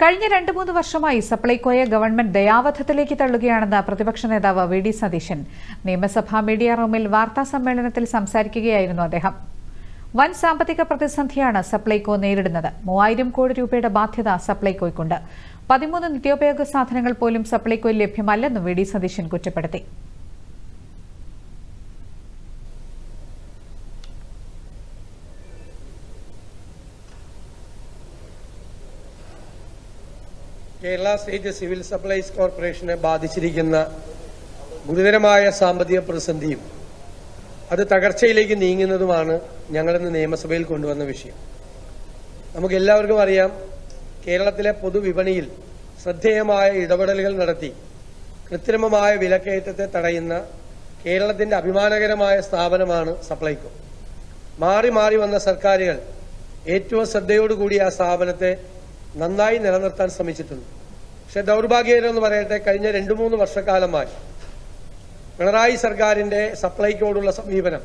കഴിഞ്ഞ രണ്ട് മൂന്ന് വർഷമായി സപ്ലൈകോയെ ഗവൺമെന്റ് ദയാവധത്തിലേക്ക് തള്ളുകയാണെന്ന് പ്രതിപക്ഷ നേതാവ് വി ഡി സതീശൻ. നിയമസഭാ മീഡിയ റൂമിൽ വാർത്താ സമ്മേളനത്തിൽ സംസാരിക്കുകയായിരുന്നു അദ്ദേഹം. വൻ സാമ്പത്തിക പ്രതിസന്ധിയാണ് സപ്ലൈകോ നേരിടുന്നത്. മൂവായിരം കോടി രൂപയുടെ ബാധ്യത സപ്ലൈകോയ്ക്കുണ്ട്. പതിമൂന്ന് നിത്യോപയോഗ സാധനങ്ങൾ പോലും സപ്ലൈകോയിൽ ലഭ്യമല്ലെന്നും വി ഡി സതീശൻ കുറ്റപ്പെടുത്തി. കേരള സ്റ്റേറ്റ് സിവിൽ സപ്ലൈസ് കോർപ്പറേഷനെ ബാധിച്ചിരിക്കുന്ന ഗുരുതരമായ സാമ്പത്തിക പ്രതിസന്ധിയും അത് തകർച്ചയിലേക്ക് നീങ്ങുന്നതുമാണ് ഞങ്ങളിന്ന് നിയമസഭയിൽ കൊണ്ടുവന്ന വിഷയം. നമുക്ക് എല്ലാവർക്കും അറിയാം കേരളത്തിലെ പൊതുവിപണിയിൽ ശ്രദ്ധേയമായ ഇടപെടലുകൾ നടത്തി കൃത്രിമമായ വിലക്കയറ്റത്തെ തടയുന്ന കേരളത്തിന്റെ അഭിമാനകരമായ സ്ഥാപനമാണ് സപ്ലൈകോ. മാറി മാറി വന്ന സർക്കാരുകൾ ഏറ്റവും ശ്രദ്ധയോടുകൂടി ആ സ്ഥാപനത്തെ നന്നായി നിലനിർത്താൻ ശ്രമിച്ചിട്ടുണ്ട്. പക്ഷെ ദൗർഭാഗ്യകരമെന്ന് പറയട്ടെ കഴിഞ്ഞ രണ്ടു മൂന്ന് വർഷക്കാലമായി പിണറായി സർക്കാരിന്റെ സപ്ലൈക്കോടുള്ള സമീപനം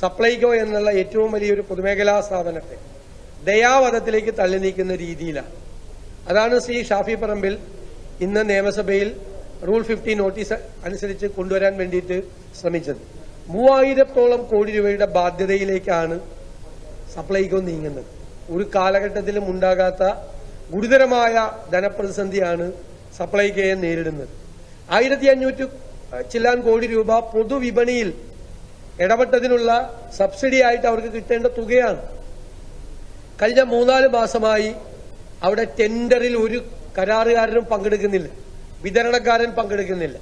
സപ്ലൈകോ എന്നുള്ള ഏറ്റവും വലിയൊരു പൊതുമേഖലാ സ്ഥാപനത്തെ ദയാവധത്തിലേക്ക് തള്ളി നീക്കുന്ന രീതിയിലാണ്. അതാണ് ശ്രീ ഷാഫി പറമ്പിൽ ഇന്ന് നിയമസഭയിൽ റൂൾ ഫിഫ്റ്റി നോട്ടീസ് അനുസരിച്ച് കൊണ്ടുവരാൻ വേണ്ടിയിട്ട് ശ്രമിച്ചത്. മൂവായിരത്തോളം കോടി രൂപയുടെ ബാധ്യതയിലേക്കാണ് സപ്ലൈകോ നീങ്ങുന്നത്. ഒരു കാലഘട്ടത്തിലും ഉണ്ടാകാത്ത ഗുരുതരമായ ധനപ്രതിസന്ധിയാണ് സപ്ലൈകെയെ നേരിടുന്നത്. ആയിരത്തി അഞ്ഞൂറ്റി ചില്ലാൻ കോടി രൂപ പൊതുവിപണിയിൽ ഇടപെട്ടതിനുള്ള സബ്സിഡി ആയിട്ട് അവർക്ക് കിട്ടേണ്ട തുകയാണ്. കഴിഞ്ഞ മൂന്നാൽ മാസമായി അവിടെ ടെൻഡറിൽ ഒരു കരാറുകാരനും പങ്കെടുക്കുന്നില്ല. വിതരണക്കാരൻ പങ്കെടുക്കുന്നില്ല.